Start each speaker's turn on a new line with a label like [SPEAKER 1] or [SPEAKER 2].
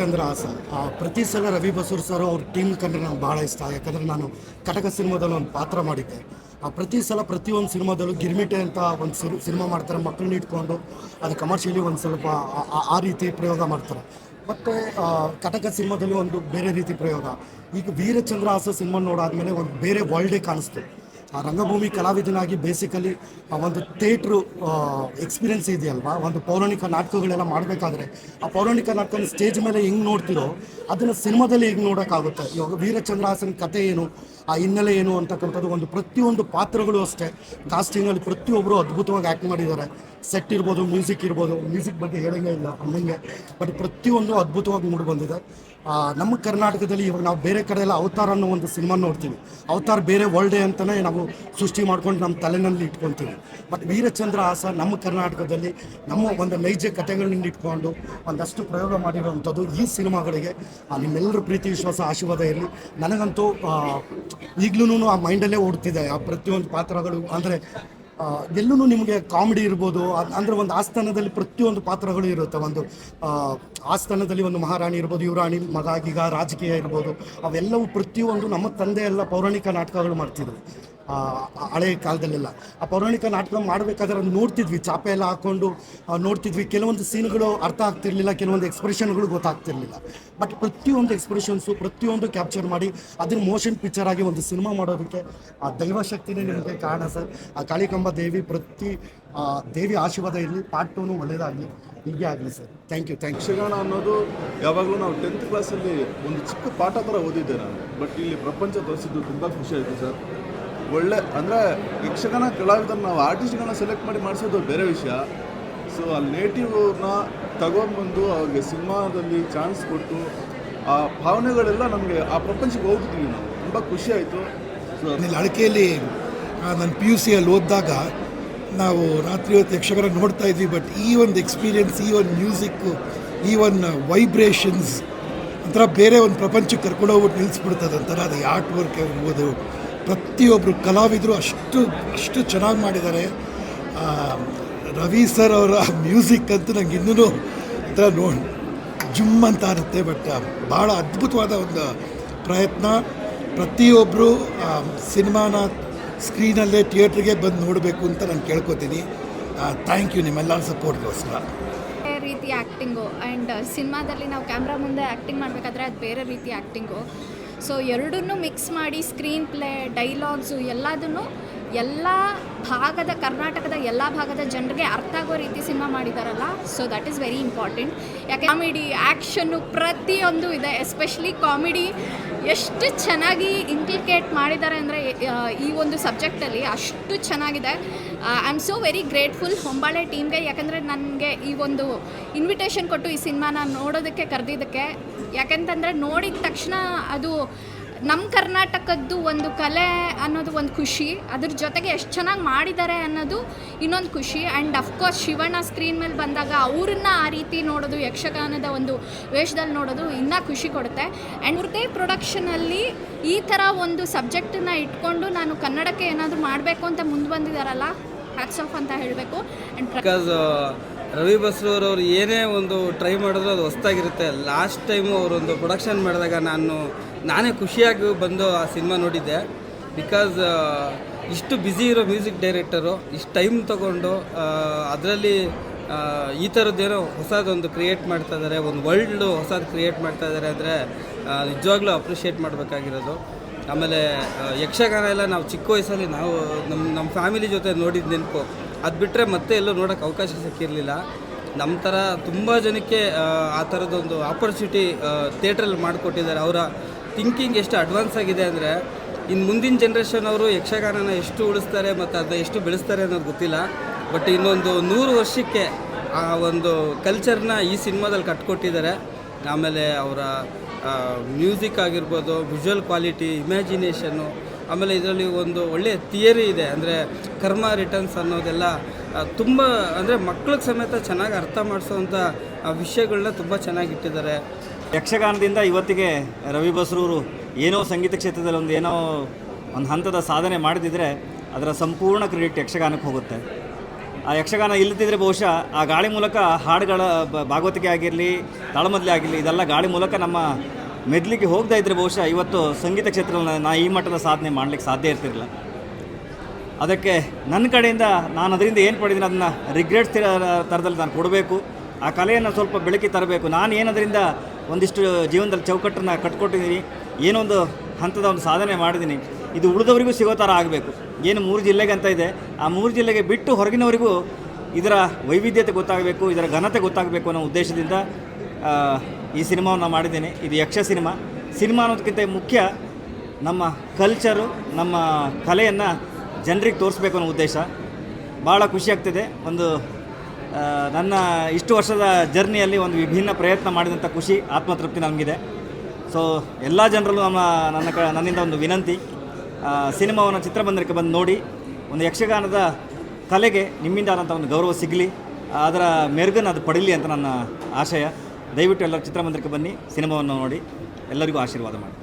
[SPEAKER 1] ಚಂದ್ರ ಹಾಸ ಆ, ಪ್ರತಿ ಸಲ ರವಿ ಬಸೂರ್ ಸರ್ ಅವ್ರ ಟೀಮ್ ಕಂಡ್ರೆ ನಂಗೆ ಭಾಳ ಇಷ್ಟ. ಯಾಕಂದ್ರೆ ನಾನು ಕಟಕ ಸಿನಿಮಾದಲ್ಲಿ ಒಂದು ಪಾತ್ರ ಮಾಡಿದ್ದೆ. ಆ ಪ್ರತಿ ಸಲ ಪ್ರತಿಯೊಂದು ಸಿನಿಮಾದಲ್ಲೂ ಗಿರ್ಮಿಟೆ ಅಂತ ಒಂದು ಸಿರು ಸಿನಿಮಾ ಮಾಡ್ತಾರೆ ಮಕ್ಕಳನ್ನ ಇಟ್ಕೊಂಡು ಅದು ಕಮರ್ಷಿಯಲಿ ಒಂದು ಸ್ವಲ್ಪ ಆ- ಆ- ಆ ರೀತಿ ಪ್ರಯೋಗ ಮಾಡ್ತಾರೆ. ಮತ್ತು ಕಟಕ ಸಿನಿಮಾದಲ್ಲಿ ಒಂದು ಬೇರೆ ರೀತಿ ಪ್ರಯೋಗ. ಈಗ ವೀರಚಂದ್ರ ಆಸ ಸಿನಿಮಾ ನೋಡಾದ್ಮೇಲೆ ಒಂದು ಬೇರೆ ವರ್ಲ್ಡೇ ಕಾಣಿಸ್ತು. ಆ ರಂಗಭೂಮಿ ಕಲಾವಿದನಾಗಿ ಬೇಸಿಕಲಿ ಒಂದು ಥಿಯೇಟ್ರು ಎಕ್ಸ್ಪೀರಿಯನ್ಸ್ ಇದೆಯಲ್ವಾ? ಒಂದು ಪೌರಾಣಿಕ ನಾಟಕಗಳೆಲ್ಲ ಮಾಡಬೇಕಾದ್ರೆ ಆ ಪೌರಾಣಿಕ ನಾಟಕ ಸ್ಟೇಜ್ ಮೇಲೆ ಹೆಂಗೆ ನೋಡ್ತಿರೋ, ಅದನ್ನು ಸಿನಿಮಾದಲ್ಲಿ ಹೆಂಗೆ ನೋಡೋಕ್ಕಾಗುತ್ತೆ? ಇವಾಗ ವೀರಚಂದ್ರಾಸನ ಕತೆ ಏನು, ಆ ಹಿನ್ನೆಲೆ ಏನು ಅಂತಕ್ಕಂಥದ್ದು ಒಂದು ಪ್ರತಿಯೊಂದು ಪಾತ್ರಗಳು ಅಷ್ಟೇ. ಕಾಸ್ಟಿಂಗಲ್ಲಿ ಪ್ರತಿಯೊಬ್ಬರು ಅದ್ಭುತವಾಗಿ ಆ್ಯಕ್ಟ್ ಮಾಡಿದ್ದಾರೆ. ಸೆಟ್ ಇರ್ಬೋದು ಮ್ಯೂಸಿಕ್ ಇರ್ಬೋದು ಮ್ಯೂಸಿಕ್ ಬಗ್ಗೆ ಹೇಳಂಗೆ ಇಲ್ಲ ಅಮ್ಮಂಗೆ ಬಟ್ ಪ್ರತಿಯೊಂದು ಅದ್ಭುತವಾಗಿ ಮೂಡಿ ಬಂದಿದೆ. ನಮ್ಮ ಕರ್ನಾಟಕದಲ್ಲಿ ಇವಾಗ ನಾವು ಬೇರೆ ಕಡೆ ಎಲ್ಲ ಅವತಾರ ಅನ್ನೋ ಒಂದು ಸಿನಿಮಾ ನೋಡ್ತೀವಿ. ಅವತಾರ ಬೇರೆ ವರ್ಲ್ಡೇ ಅಂತಲೇ ನಾವು ಸೃಷ್ಟಿ ಮಾಡ್ಕೊಂಡು ನಮ್ಮ ತಲೆನಲ್ಲಿ ಇಟ್ಕೊತೀವಿ ಬಟ್ ವೀರಚಂದ್ರ ಆಸ ನಮ್ಮ ಕರ್ನಾಟಕದಲ್ಲಿ ನಮ್ಮ ಒಂದು ನೈಜ ಕಥೆಗಳನ್ನ ಇಟ್ಕೊಂಡು ಒಂದಷ್ಟು ಪ್ರಯೋಗ ಮಾಡಿರುವಂಥದ್ದು ಈ ಸಿನಿಮಾಗಳಿಗೆ. ನಿಮ್ಮೆಲ್ಲರ ಪ್ರೀತಿ, ವಿಶ್ವಾಸ, ಆಶೀರ್ವಾದ ಇರಲಿ. ನನಗಂತೂ ಈಗಲೂ ಆ ಮೈಂಡಲ್ಲೇ ಓಡ್ತಿದೆ. ಆ, ಪ್ರತಿಯೊಂದು ಪಾತ್ರಗಳು, ಅಂದರೆ ಎಲ್ಲೂ ನಿಮಗೆ ಕಾಮಿಡಿ ಇರ್ಬೋದು. ಅಂದರೆ ಒಂದು ಆಸ್ಥಾನದಲ್ಲಿ ಪ್ರತಿಯೊಂದು ಪಾತ್ರಗಳು ಇರುತ್ತೆ. ಒಂದು ಆಸ್ಥಾನದಲ್ಲಿ ಒಂದು ಮಹಾರಾಣಿ ಇರ್ಬೋದು, ಯುವರಾಣಿ ಮಗ, ಈಗ ರಾಜಕೀಯ ಇರ್ಬೋದು, ಅವೆಲ್ಲವೂ ಪ್ರತಿಯೊಂದು ನಮ್ಮ ತಂದೆ ಎಲ್ಲ ಪೌರಾಣಿಕ ನಾಟಕಗಳು ಮಾಡ್ತಿದ್ರು. ಹಳೆ ಕಾಲದಲ್ಲೆಲ್ಲ. ಆ ಪೌರಾಣಿಕ ನಾಟಕ ಮಾಡಬೇಕಾದ್ರೆ ನೋಡ್ತಿದ್ವಿ. ಚಾಪೆ ಎಲ್ಲ ಹಾಕೊಂಡು ನೋಡ್ತಿದ್ವಿ. ಕೆಲವೊಂದು ಸೀನ್ಗಳು ಅರ್ಥ ಆಗ್ತಿರ್ಲಿಲ್ಲ, ಕೆಲವೊಂದು ಎಕ್ಸ್ಪ್ರೆಷನ್ಗಳು ಗೊತ್ತಾಗ್ತಿರ್ಲಿಲ್ಲ. ಬಟ್ ಪ್ರತಿಯೊಂದು ಎಕ್ಸ್ಪ್ರೆಷನ್ಸು ಪ್ರತಿಯೊಂದು ಕ್ಯಾಪ್ಚರ್ ಮಾಡಿ, ಅದನ್ನ ಮೋಷನ್ ಪಿಕ್ಚರ್ ಆಗಿ ಒಂದು ಸಿನಿಮಾ ಮಾಡೋದಕ್ಕೆ, ಆ ದೈವಶಕ್ತಿನೇ ನಿಮಗೆ ಕಾರಣ ಸರ್. ಆ, ಕಾಳಿಕಂಬ ದೇವಿ ಪ್ರತಿ ದೇವಿ ಆಶೀರ್ವಾದ ಇರಲಿ ಪಾರ್ಟ್ ಟೂನು ಒಳ್ಳೇದಾಗಲಿ, ಹೀಗೆ ಆಗಲಿ sir. Thank you thank
[SPEAKER 2] Yakshagana ಅನ್ನೋದು ಯಾವಾಗಲೂ ನಾವು ಟೆಂತ್ ಕ್ಲಾಸಲ್ಲಿ ಒಂದು ಚಿಕ್ಕ ಪಾಠ ಥರ ಓದಿದ್ದೆ ನಾನು. ಬಟ್ ಇಲ್ಲಿ ಪ್ರಪಂಚ ತೋರಿಸಿದ್ದು ತುಂಬ ಖುಷಿ ಆಯಿತು ಸರ್. ಒಳ್ಳೆ, ಅಂದರೆ ಯಕ್ಷಗಾನ ಕಲಾವಿದನ್ನ ನಾವು ಆರ್ಟಿಸ್ಟ್ಗಳನ್ನ ಸೆಲೆಕ್ಟ್ ಮಾಡಿ ಮಾಡಿಸೋದು ಬೇರೆ ವಿಷಯ. ಸೊ ಆ ನೇಟಿವ್ನ ತಗೊಂಡ್ಬಂದು ಅವ್ರಿಗೆ ಸಿನಿಮಾದಲ್ಲಿ ಚಾನ್ಸ್ ಕೊಟ್ಟು, ಆ ಭಾವನೆಗಳೆಲ್ಲ ನಮಗೆ ಆ ಪ್ರಪಂಚಕ್ಕೆ ಹೋಗ್ತಿದ್ದೀವಿ ನಾವು. ತುಂಬ ಖುಷಿ ಆಯಿತು. ಸೊ
[SPEAKER 3] ಇಲ್ಲಿ ಅಳಕೆಯಲ್ಲಿ ನಾನು ಪಿ ಯು ಸಿಯಲ್ಲಿ ಓದಿದಾಗ ನಾವು ರಾತ್ರಿ ಹೊತ್ತು ಯಕ್ಷಗಾನ ನೋಡ್ತಾ ಇದ್ವಿ ಬಟ್ ಈ ಒಂದು ಎಕ್ಸ್ಪೀರಿಯನ್ಸ್ ಈ ಒಂದು ಮ್ಯೂಸಿಕ್ ಈ ಒಂದು ವೈಬ್ರೇಷನ್ಸ್ ಒಂಥರ ಬೇರೆ ಒಂದು ಪ್ರಪಂಚಕ್ಕೆ ಕರ್ಕೊಂಡು ಹೋಗಿ ನಿಲ್ಲಿಸ್ಬಿಡ್ತದೆ ಒಂಥರ. ಅದು ಆರ್ಟ್ ವರ್ಕ್ ಇರ್ಬೋದು ಪ್ರತಿಯೊಬ್ಬರು ಕಲಾವಿದರು ಅಷ್ಟು ಅಷ್ಟು ಚೆನ್ನಾಗಿ ಮಾಡಿದ್ದಾರೆ. ರವಿ ಸರ್ ಅವರ ಮ್ಯೂಸಿಕ್ ಅಂತೂ ನಂಗೆ ಇನ್ನೂ ಒಂಥರ ನೋಡಿ ಜುಮ್ ಅಂತ ಇರುತ್ತೆ ಬಟ್ ಭಾಳ ಅದ್ಭುತವಾದ ಒಂದು ಪ್ರಯತ್ನ. ಪ್ರತಿಯೊಬ್ಬರು ಸಿನಿಮಾನ ಸ್ಕ್ರೀನಲ್ಲೇ ಥಿಯೇಟ್ರಿಗೆ ಬಂದು ನೋಡಬೇಕು ಅಂತ ನಾನು ಕೇಳ್ಕೊತೀನಿ. ಥ್ಯಾಂಕ್ ಯು ನಿಮ್ಮೆಲ್ಲರ ಸಪೋರ್ಟ್ಗೋಸ್ಕರ.
[SPEAKER 4] ರೀತಿ ಆ್ಯಕ್ಟಿಂಗು ಆ್ಯಂಡ್ ಸಿನಿಮಾದಲ್ಲಿ ನಾವು ಕ್ಯಾಮ್ರಾ ಮುಂದೆ ಆ್ಯಕ್ಟಿಂಗ್ ಮಾಡಬೇಕಾದ್ರೆ ಅದು ಬೇರೆ ರೀತಿ ಆ್ಯಕ್ಟಿಂಗು ಸೊ ಎರಡನ್ನೂ ಮಿಕ್ಸ್ ಮಾಡಿ ಸ್ಕ್ರೀನ್ ಪ್ಲೇ ಡೈಲಾಗ್ಸು ಎಲ್ಲದನ್ನು ಎಲ್ಲ ಭಾಗದ ಕರ್ನಾಟಕದ ಎಲ್ಲ ಭಾಗದ ಜನರಿಗೆ ಅರ್ಥ ಆಗೋ ರೀತಿ ಸಿನಿಮಾ ಮಾಡಿದಾರಲ್ಲ. So that is very important ಯಾಕೆ ಕಾಮಿಡಿ ಆ್ಯಕ್ಷನ್ನು ಪ್ರತಿಯೊಂದು ಇದೆ. ಎಸ್ಪೆಷಲಿ ಕಾಮಿಡಿ ಎಷ್ಟು ಚೆನ್ನಾಗಿ ಇಂಪ್ಲಿಕೇಟ್ ಮಾಡಿದ್ದಾರೆ ಅಂದರೆ ಈ ಒಂದು ಸಬ್ಜೆಕ್ಟಲ್ಲಿ ಅಷ್ಟು ಚೆನ್ನಾಗಿದೆ. I am so very grateful Hombale ಟೀಮ್ಗೆ ಯಾಕಂದರೆ ನನಗೆ ಈ ಒಂದು ಇನ್ವಿಟೇಷನ್ ಕೊಟ್ಟು ಈ ಸಿನಿಮಾನ ನೋಡೋದಕ್ಕೆ, ಕರೆದಿದ್ದಕ್ಕೆ, ಯಾಕಂತಂದರೆ ನೋಡಿದ ತಕ್ಷಣ ಅದು ನಮ್ಮ ಕರ್ನಾಟಕದ್ದು ಒಂದು ಕಲೆ ಅನ್ನೋದು ಒಂದು ಖುಷಿ. ಅದ್ರ ಜೊತೆಗೆ ಎಷ್ಟು ಚೆನ್ನಾಗಿ ಮಾಡಿದ್ದಾರೆ ಅನ್ನೋದು ಇನ್ನೊಂದು ಖುಷಿ. ಆ್ಯಂಡ್ ಅಫ್ಕೋರ್ಸ್ ಶಿವಣ್ಣ ಸ್ಕ್ರೀನ್ ಮೇಲೆ ಬಂದಾಗ ಅವ್ರನ್ನ ಆ ರೀತಿ ನೋಡೋದು, ಯಕ್ಷಗಾನದ ಒಂದು ವೇಷದಲ್ಲಿ ನೋಡೋದು ಇನ್ನೂ ಖುಷಿ ಕೊಡುತ್ತೆ. ಆ್ಯಂಡ್ ಅವ್ರದೇ ಪ್ರೊಡಕ್ಷನಲ್ಲಿ ಈ ಥರ ಒಂದು ಸಬ್ಜೆಕ್ಟನ್ನ ಇಟ್ಕೊಂಡು ನಾನು ಕನ್ನಡಕ್ಕೆ ಏನಾದರೂ ಮಾಡಬೇಕು ಅಂತ ಮುಂದೆ ಬಂದಿದ್ದಾರಲ್ಲ ಹ್ಯಾಟ್ಸ್ ಆಫ್ ಅಂತ ಹೇಳಬೇಕು. ಆ್ಯಂಡ್
[SPEAKER 5] ರವಿ ಬಸ್ರೂರವ್ರು ಏನೇ ಒಂದು ಟ್ರೈ ಮಾಡಿದ್ರು ಅದು ಹೊಸ್ದಾಗಿರುತ್ತೆ. ಲಾಸ್ಟ್ ಟೈಮು ಅವರೊಂದು ಪ್ರೊಡಕ್ಷನ್ ಮಾಡಿದಾಗ ನಾನು, ನಾನೇ ಖುಷಿಯಾಗಿ ಬಂದು ಆ ಸಿನಿಮಾ ನೋಡಿದ್ದೆ. ಬಿಕಾಸ್ ಇಷ್ಟು ಬ್ಯುಸಿ ಇರೋ ಮ್ಯೂಸಿಕ್ ಡೈರೆಕ್ಟರು ಇಷ್ಟು ಟೈಮ್ ತೊಗೊಂಡು ಅದರಲ್ಲಿ ಈ ಥರದ್ದೇನೋ ಹೊಸದೊಂದು ಕ್ರಿಯೇಟ್ ಮಾಡ್ತಾ ಇದ್ದಾರೆ ಒಂದು ವರ್ಲ್ಡ್ ಹೊಸದು ಕ್ರಿಯೇಟ್ ಮಾಡ್ತಾ ಇದ್ದಾರೆ ಅಂದರೆ ನಿಜವಾಗ್ಲೂ ಅಪ್ರಿಷಿಯೇಟ್ ಮಾಡಬೇಕಾಗಿರೋದು. ಆಮೇಲೆ ಯಕ್ಷಗಾನ ಎಲ್ಲ ನಾವು ಚಿಕ್ಕ ವಯಸ್ಸಲ್ಲಿ ನಾವು ನಮ್ಮ ನಮ್ಮ ಫ್ಯಾಮಿಲಿ ಜೊತೆ ನೋಡಿದ ನೆನಪು. ಅದು ಬಿಟ್ಟರೆ ಮತ್ತೆ ಎಲ್ಲೂ ನೋಡೋಕೆ ಅವಕಾಶ ಸಿಕ್ಕಿರಲಿಲ್ಲ. ನಮ್ಮ ಥರ ತುಂಬ ಜನಕ್ಕೆ ಆ, ಥರದೊಂದು ಆಪರ್ಚುನಿಟಿ ಥಿಯೇಟ್ರಲ್ಲಿ ಮಾಡಿಕೊಟ್ಟಿದ್ದಾರೆ. ಅವರ ಥಿಂಕಿಂಗ್ ಎಷ್ಟು ಅಡ್ವಾನ್ಸ್ ಆಗಿದೆ ಅಂದರೆ ಇನ್ನು ಮುಂದಿನ ಜನ್ರೇಷನ್ ಅವರು ಯಕ್ಷಗಾನನ ಎಷ್ಟು ಉಳಿಸ್ತಾರೆ ಮತ್ತು ಅದನ್ನ ಎಷ್ಟು ಬೆಳೆಸ್ತಾರೆ ಅನ್ನೋದು ಗೊತ್ತಿಲ್ಲ. ಬಟ್ ಇನ್ನೊಂದು ನೂರು ವರ್ಷಕ್ಕೆ ಆ ಒಂದು ಕಲ್ಚರ್ನ ಈ ಸಿನಿಮಾದಲ್ಲಿ ಕಟ್ಕೊಟ್ಟಿದ್ದಾರೆ. ಆಮೇಲೆ ಅವರ ಮ್ಯೂಸಿಕ್ ಆಗಿರ್ಬೋದು ವಿಜುವಲ್ ಕ್ವಾಲಿಟಿ ಇಮ್ಯಾಜಿನೇಷನ್ನು ಆಮೇಲೆ ಇದರಲ್ಲಿ ಒಂದು ಒಳ್ಳೆಯ ಥಿಯರಿ ಇದೆ, ಅಂದರೆ ಕರ್ಮ ರಿಟರ್ನ್ಸ್ ಅನ್ನೋದೆಲ್ಲ ತುಂಬ, ಅಂದರೆ ಮಕ್ಳಿಗೆ ಸಮೇತ ಚೆನ್ನಾಗಿ ಅರ್ಥ ಮಾಡಿಸೋವಂಥ ವಿಷಯಗಳನ್ನ ತುಂಬ ಚೆನ್ನಾಗಿಟ್ಟಿದ್ದಾರೆ
[SPEAKER 6] ಯಕ್ಷಗಾನದಿಂದ ಇವತ್ತಿಗೆ ರವಿ ಬಸ್ರೂರು ಏನೋ ಸಂಗೀತ ಕ್ಷೇತ್ರದಲ್ಲಿ ಒಂದು ಏನೋ ಒಂದು ಹಂತದ ಸಾಧನೆ ಮಾಡಿದಿದ್ರೆ ಅದರ ಸಂಪೂರ್ಣ ಕ್ರೆಡಿಟ್ ಯಕ್ಷಗಾನಕ್ಕೆ ಹೋಗುತ್ತೆ.
[SPEAKER 4] ಆ ಯಕ್ಷಗಾನ ಇಲ್ಲದಿದ್ದರೆ ಬಹುಶಃ ಆ ಗಾಳಿ ಮೂಲಕ ಹಾಡುಗಳ ಭಾಗವತಿಕೆ ಆಗಿರಲಿ, ತಾಳಮದ್ಲೆ ಆಗಿರಲಿ, ಇದೆಲ್ಲ ಗಾಳಿ ಮೂಲಕ ನಮ್ಮ ಮೆದ್ಲಿಗೆ ಹೋಗ್ತಾ ಇದ್ದರೆ ಬಹುಶಃ ಇವತ್ತು ಸಂಗೀತ ಕ್ಷೇತ್ರದಲ್ಲಿ ನಾ ಈ ಮಟ್ಟದ ಸಾಧನೆ ಮಾಡ್ಲಿಕ್ಕೆ ಸಾಧ್ಯ ಇರ್ತಿರಲಿಲ್ಲ. ಅದಕ್ಕೆ ನನ್ನ ಕಡೆಯಿಂದ ನಾನು ಅದರಿಂದ ಏನು ಪಡೆದಿನಿ ಅದನ್ನು ರಿಗ್ರೆಟ್ಸ್ ಥರದಲ್ಲಿ ನಾನು ಕೊಡಬೇಕು. ಆ ಕಲೆಯನ್ನು ಸ್ವಲ್ಪ ಬೆಳಕಿ ತರಬೇಕು. ನಾನು ಏನದರಿಂದ ಒಂದಿಷ್ಟು ಜೀವನದಲ್ಲಿ ಚೌಕಟ್ಟನ್ನು ಕಟ್ಕೊಟ್ಟಿದ್ದೀನಿ ಏನೊಂದು ಹಂತದ ಒಂದು ಸಾಧನೆ ಮಾಡಿದ್ದೀನಿ ಇದು ಉಳಿದವರಿಗೂ ಸಿಗೋ ಥರ ಆಗಬೇಕು. ಏನು ಮೂರು ಜಿಲ್ಲೆಗೆ ಅಂತ ಇದೆ. ಆ ಮೂರು ಜಿಲ್ಲೆಗೆ ಬಿಟ್ಟು ಹೊರಗಿನವರಿಗೂ ಇದರ ವೈವಿಧ್ಯತೆ ಗೊತ್ತಾಗಬೇಕು, ಇದರ ಘನತೆ ಗೊತ್ತಾಗಬೇಕು ಅನ್ನೋ ಉದ್ದೇಶದಿಂದ ಈ ಸಿನಿಮಾವನ್ನು ಮಾಡಿದ್ದೇನೆ. ಇದು ಯಕ್ಷ ಸಿನಿಮಾ. ಸಿನಿಮಾ ಅನ್ನೋದಕ್ಕಿಂತ ಮುಖ್ಯ ನಮ್ಮ ಕಲ್ಚರು ನಮ್ಮ ಕಲೆಯನ್ನು ಜನರಿಗೆ ತೋರಿಸ್ಬೇಕು ಅನ್ನೋ ಉದ್ದೇಶ. ಭಾಳ ಖುಷಿ ಆಗ್ತಿದೆ. ಒಂದು ನನ್ನ ಇಷ್ಟು ವರ್ಷದ ಜರ್ನಿಯಲ್ಲಿ ಒಂದು ವಿಭಿನ್ನ ಪ್ರಯತ್ನ ಮಾಡಿದಂಥ ಖುಷಿ, ಆತ್ಮತೃಪ್ತಿ ನಮಗಿದೆ. ಸೊ ಎಲ್ಲ ಜನರಲ್ಲೂ ನಮ್ಮ, ನನ್ನ ಕ, ನನ್ನಿಂದ ಒಂದು ವಿನಂತಿ. ಸಿನಿಮಾವನ್ನು ಚಿತ್ರಮಂದಿರಕ್ಕೆ ಬಂದು ನೋಡಿ, ಒಂದು ಯಕ್ಷಗಾನದ ಕಲೆಗೆ ನಿಮ್ಮಿಂದ ಆದಂಥ ಒಂದು ಗೌರವ ಸಿಗಲಿ, ಅದರ ಮೆರುಗನ್ನು ಅದು ಪಡೀಲಿ ಅಂತ ನನ್ನ ಆಶಯ. ದಯವಿಟ್ಟು ಎಲ್ಲರೂ ಚಿತ್ರಮಂದಿರಕ್ಕೆ ಬನ್ನಿ ಸಿನಿಮಾವನ್ನು ನೋಡಿ ಎಲ್ಲರಿಗೂ ಆಶೀರ್ವಾದ ಮಾಡಿ.